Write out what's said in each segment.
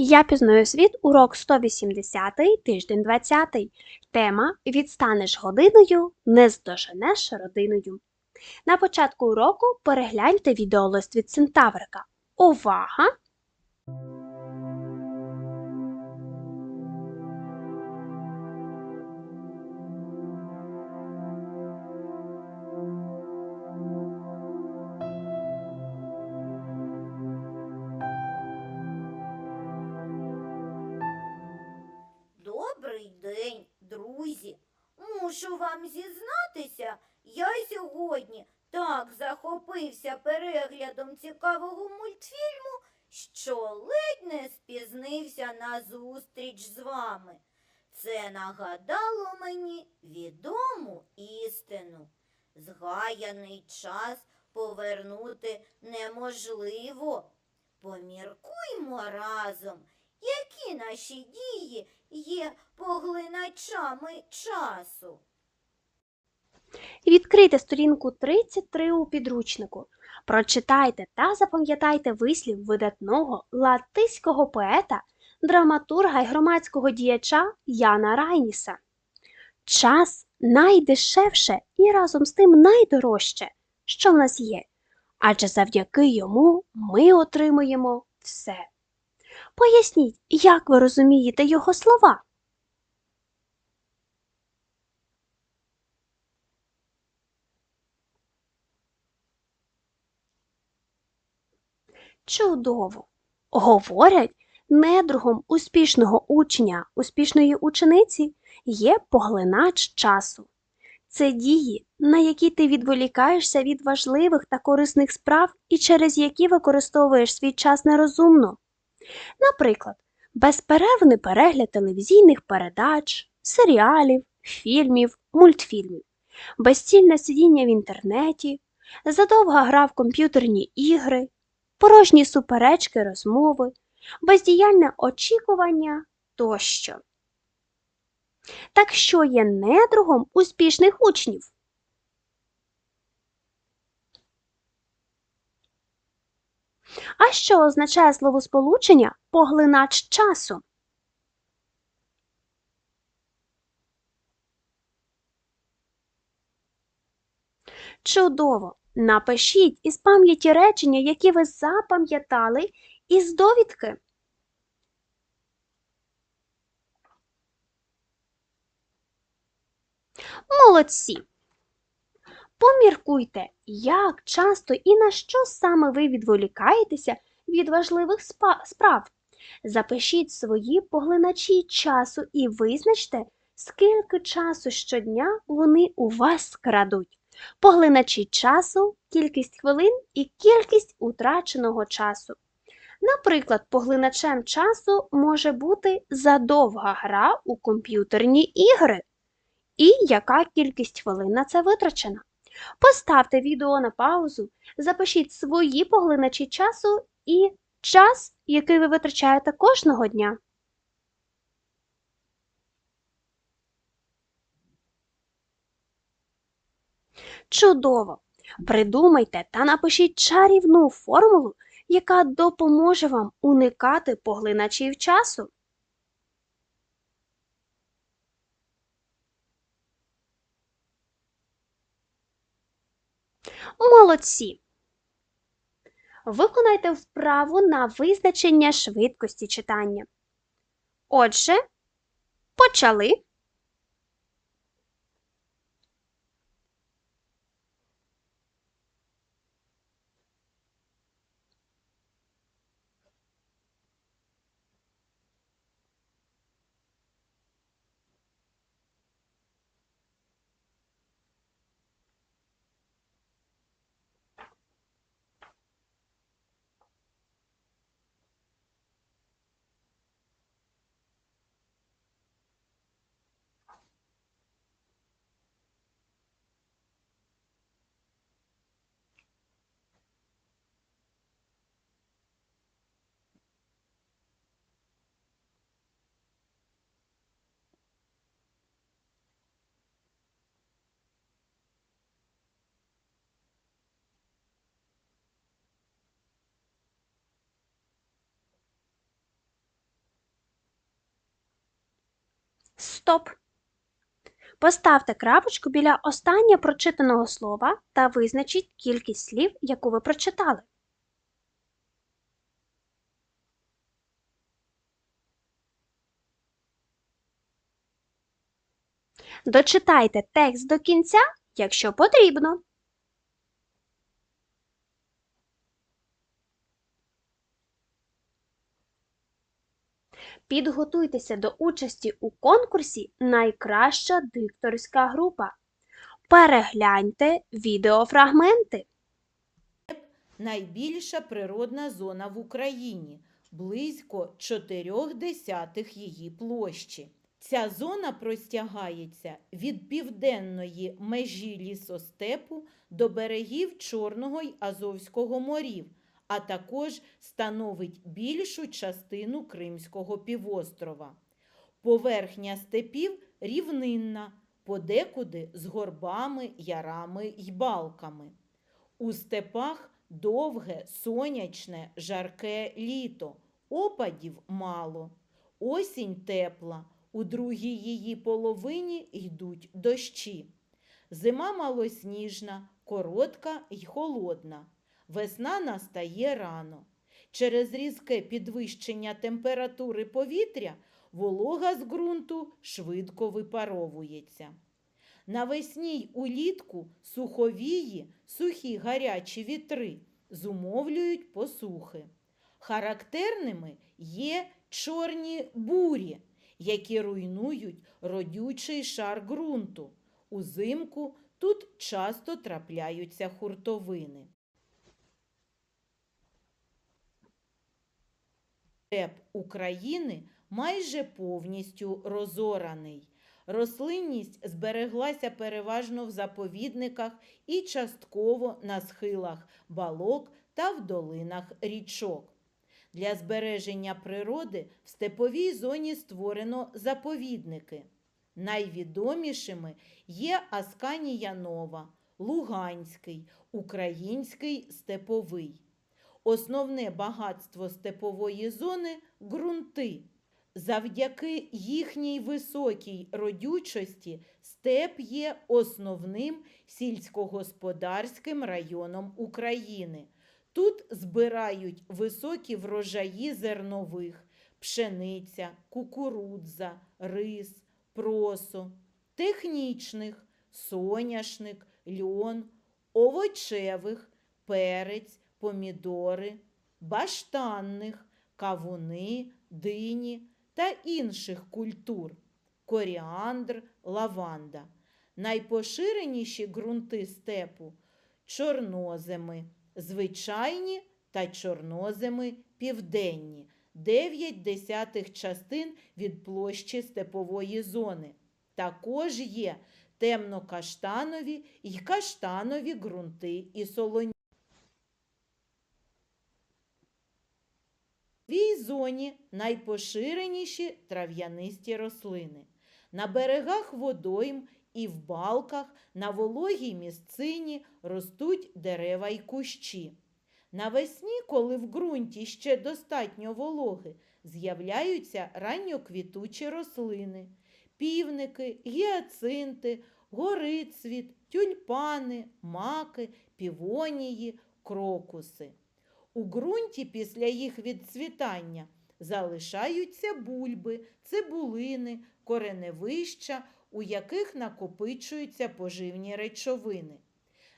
Я пізнаю світ, урок 180, тиждень 20. Тема Відстанеш годиною, не здоженеш родиною. На початку уроку перегляньте відеолист від Центаврика. Увага! Зізнатися, я сьогодні так захопився переглядом цікавого мультфільму, що ледь не спізнився на зустріч з вами. Це нагадало мені відому істину. Згаяний час повернути неможливо. Поміркуймо разом, які наші дії є поглиначами часу. Відкрийте сторінку 33 у підручнику. Прочитайте та запам'ятайте вислів видатного латиського поета, драматурга й громадського діяча Яна Райніса. Час найдешевше і разом з тим найдорожче, що в нас є, адже завдяки йому ми отримуємо все. Поясніть, як ви розумієте його слова? Чудово! Говорять, недругом успішного учня, успішної учениці є поглинач часу. Це дії, на які ти відволікаєшся від важливих та корисних справ і через які використовуєш свій час нерозумно. Наприклад, безперервний перегляд телевізійних передач, серіалів, фільмів, мультфільмів, безцільне сидіння в інтернеті, задовга гра в комп'ютерні ігри, порожні суперечки, розмови, бездіяльне очікування тощо. Так що є недругом успішних учнів? А що означає словосполучення поглинач часу? Чудово! Напишіть із пам'яті речення, які ви запам'ятали із довідки. Молодці! Поміркуйте, як часто і на що саме ви відволікаєтеся від важливих справ. Запишіть свої поглиначі часу і визначте, скільки часу щодня вони у вас крадуть. Поглиначі часу, кількість хвилин і кількість утраченого часу. Наприклад, поглиначем часу може бути задовга гра у комп'ютерні ігри. І яка кількість хвилин на це витрачена. Поставте відео на паузу, запишіть свої поглиначі часу і час, який ви витрачаєте кожного дня. Чудово! Придумайте та напишіть чарівну формулу, яка допоможе вам уникати поглиначів часу. Молодці! Виконайте вправу на визначення швидкості читання. Отже, почали. Стоп. Поставте крапочку біля останнього прочитаного слова та визначіть кількість слів, яку ви прочитали. Дочитайте текст до кінця, якщо потрібно. Підготуйтеся до участі у конкурсі Найкраща дикторська група. Перегляньте відеофрагменти. найбільша природна зона в Україні, близько 4 десятих її площі. Ця зона простягається від південної межі лісостепу до берегів Чорного й Азовського морів, а також становить більшу частину Кримського півострова. Поверхня степів рівнинна, подекуди з горбами, ярами й балками. У степах довге, сонячне, жарке літо, опадів мало. Осінь тепла, у другій її половині йдуть дощі. Зима малосніжна, коротка й холодна. Весна настає рано. Через різке підвищення температури повітря волога з ґрунту швидко випаровується. Навесні й улітку суховії, сухі гарячі вітри зумовлюють посухи. Характерними є чорні бурі, які руйнують родючий шар ґрунту. Узимку тут часто трапляються хуртовини. Степ України майже повністю розораний. Рослинність збереглася переважно в заповідниках і частково на схилах балок та в долинах річок. Для збереження природи в степовій зоні створено заповідники. Найвідомішими є Асканія Нова, Луганський, Український степовий. Основне багатство степової зони ґрунти. Завдяки їхній високій родючості степ є основним сільськогосподарським районом України. Тут збирають високі врожаї зернових, пшениця, кукурудза, рис, просо, технічних, соняшник, льон, овочевих, перець, помідори, баштанних, кавуни, дині та інших культур коріандр, лаванда. Найпоширеніші ґрунти степу чорноземи, звичайні та чорноземи південні, 9 десятих частин від площі степової зони. Також є темно-каштанові й каштанові ґрунти і солоні. Цій зоні найпоширеніші трав'янисті рослини. На берегах водойм і в балках на вологій місцині ростуть дерева й кущі. Навесні, коли в ґрунті ще достатньо вологи, з'являються ранньоквітучі рослини, півники, гіацинти, горицвіт, тюльпани, маки, півонії, крокуси. У ґрунті після їх відцвітання залишаються бульби, цибулини, кореневища, у яких накопичуються поживні речовини.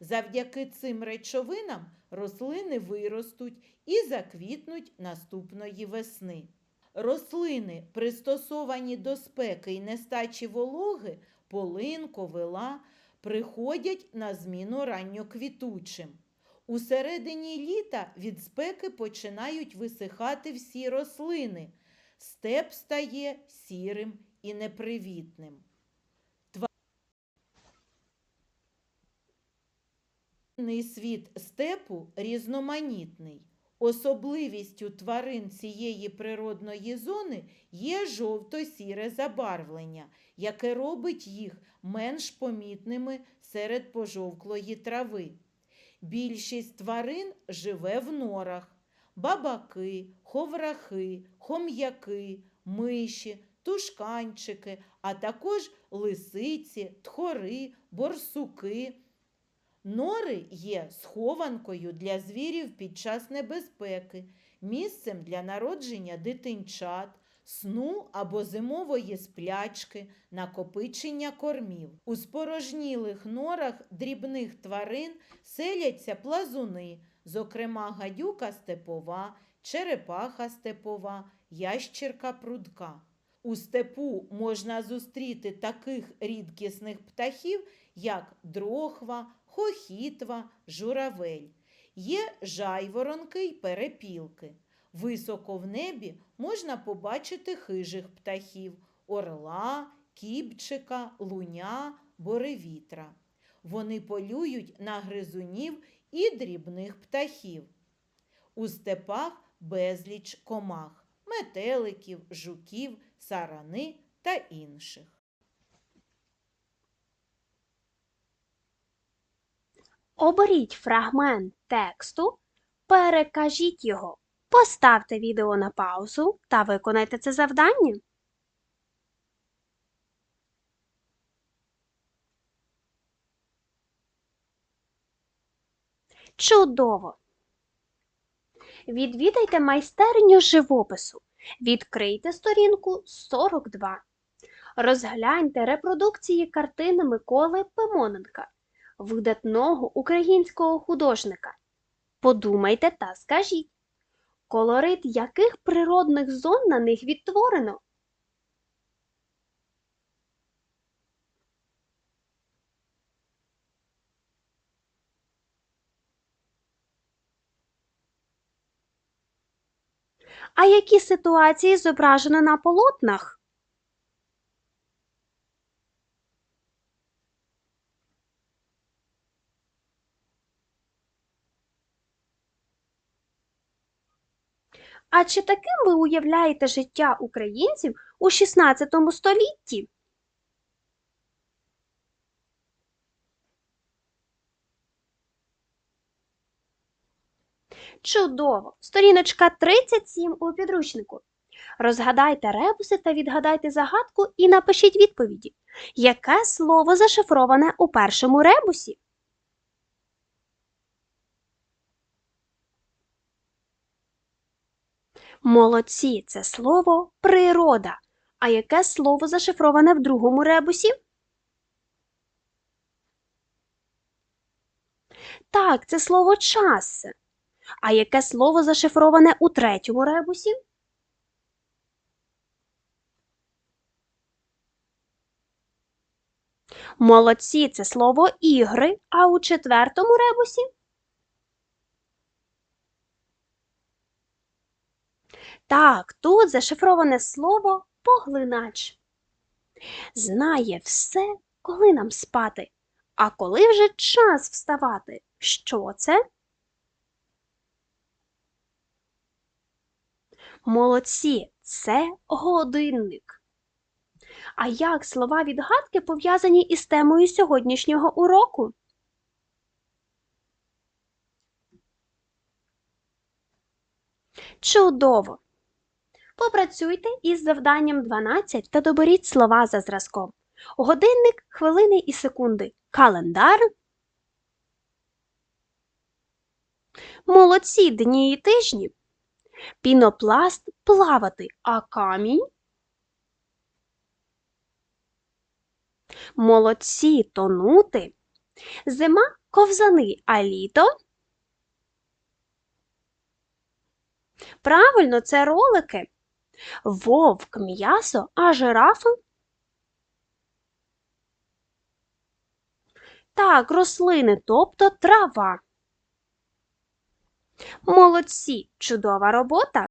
Завдяки цим речовинам рослини виростуть і заквітнуть наступної весни. Рослини, пристосовані до спеки й нестачі вологи, полин, ковила, приходять на зміну ранньоквітучим. У середині літа від спеки починають висихати всі рослини. Степ стає сірим і непривітним. Тваринний світ степу різноманітний. Особливістю тварин цієї природної зони є жовто-сіре забарвлення, яке робить їх менш помітними серед пожовклої трави. Більшість тварин живе в норах. Бабаки, ховрахи, хом'яки, миші, тушканчики, а також лисиці, тхори, борсуки. Нори є схованкою для звірів під час небезпеки, місцем для народження дитинчат, сну або зимової сплячки, накопичення кормів. У спорожнілих норах дрібних тварин селяться плазуни, зокрема гадюка степова, черепаха степова, ящірка прудка. У степу можна зустріти таких рідкісних птахів, як дрохва, хохітва, журавель. Є жайворонки й перепілки. Високо в небі можна побачити хижих птахів орла, кібчика, луня, боревітра. Вони полюють на гризунів і дрібних птахів. У степах безліч комах, метеликів, жуків, сарани та інших. Оберіть фрагмент тексту, перекажіть його, поставте відео на паузу та виконайте це завдання. Чудово! Відвідайте майстерню живопису. Відкрийте сторінку 42. Розгляньте репродукції картини Миколи Пимоненка видатного українського художника. Подумайте та скажіть, колорит яких природних зон на них відтворено? А які ситуації зображено на полотнах? А чи таким ви уявляєте життя українців у 16 столітті? Чудово! Сторіночка 37 у підручнику. Розгадайте ребуси та відгадайте загадку і напишіть відповіді. Яке слово зашифроване у першому ребусі? Молодці це слово природа. А яке слово зашифроване в другому ребусі? Так, це слово час. А яке слово зашифроване у третьому ребусі? Молодці це слово ігри, а у четвертому ребусі? Так, тут зашифроване слово поглинач. Знає все, коли нам спати, а коли вже час вставати. Що це? Молодці, це годинник. А як слова відгадки пов'язані із темою сьогоднішнього уроку? Чудово! Попрацюйте із завданням 12 та доберіть слова за зразком. Годинник, хвилини і секунди. Календар. Молодці дні і тижні. Пінопласт плавати, а камінь. Молодці тонути. Зима ковзани, а літо. Правильно, це ролики. Вовк м'ясо, а жирафа. Так, рослини, тобто трава. Молодці, чудова робота.